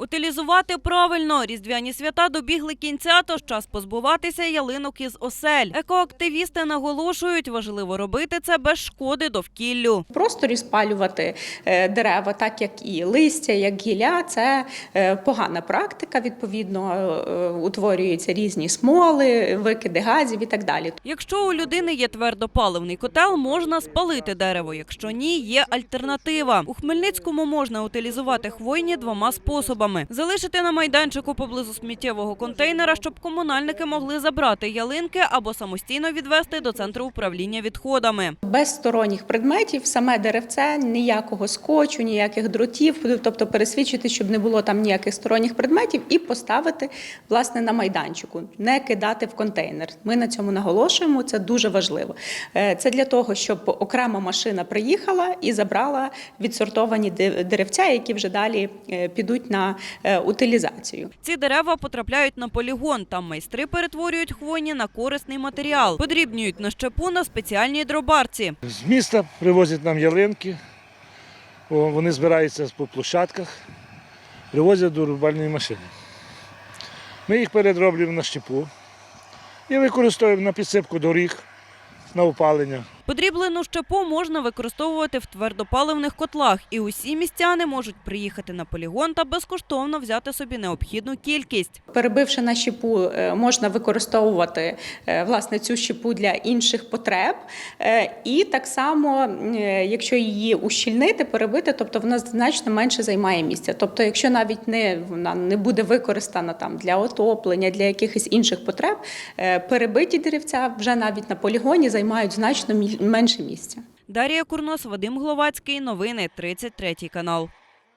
Утилізувати правильно різдвяні свята добігли кінця, тож час позбуватися ялинок із осель. Екоактивісти наголошують, важливо робити це без шкоди довкіллю. В просторі спалювати е, дерева, так як і листя, як гілля, це е, погана практика. Відповідно, е, утворюються різні смоли, викиди газів і так далі. Якщо у людини є твердопаливний котел, можна спалити дерево. Якщо ні, є альтернатива. У Хмельницькому можна утилізувати хвойні двома способами: залишити на майданчику поблизу сміттєвого контейнера, щоб комунальники могли забрати ялинки або самостійно відвести до центру управління відходами. Без сторонніх предметів саме деревце, ніякого скотчу, ніяких дротів, тобто пересвідчити, щоб не було там ніяких сторонніх предметів, і поставити власне на майданчику, не кидати в контейнер. Ми на цьому наголошуємо. Це дуже важливо. Е, Це для того, щоб окрема машина приїхала і забрала відсортовані де- деревця, які вже далі е, підуть на утилізацію. Ці дерева потрапляють на полігон. Там майстри перетворюють хвойні на корисний матеріал, подрібнюють на щепу на спеціальній дробарці. З міста привозять нам ялинки, вони збираються по площадках, привозять до рубальної машини. Ми їх передроблюємо на щепу і використовуємо на підсипку доріг, на опалення. Подріблену щепу можна використовувати в твердопаливних котлах, і усі містяни можуть приїхати на полігон та безкоштовно взяти собі необхідну кількість. Перебивши на щепу, е, можна використовувати е, власне цю щепу для інших потреб. Е, І так само, якщо її ущільнити, перебити, тобто вона значно менше займає місця. Тобто, якщо навіть не вона не буде використана там для отоплення, для якихось інших потреб, перебиті деревця вже навіть на полігоні займають значно менше місця. Дарія Курнос, Вадим Гловацький. Новини 33 канал.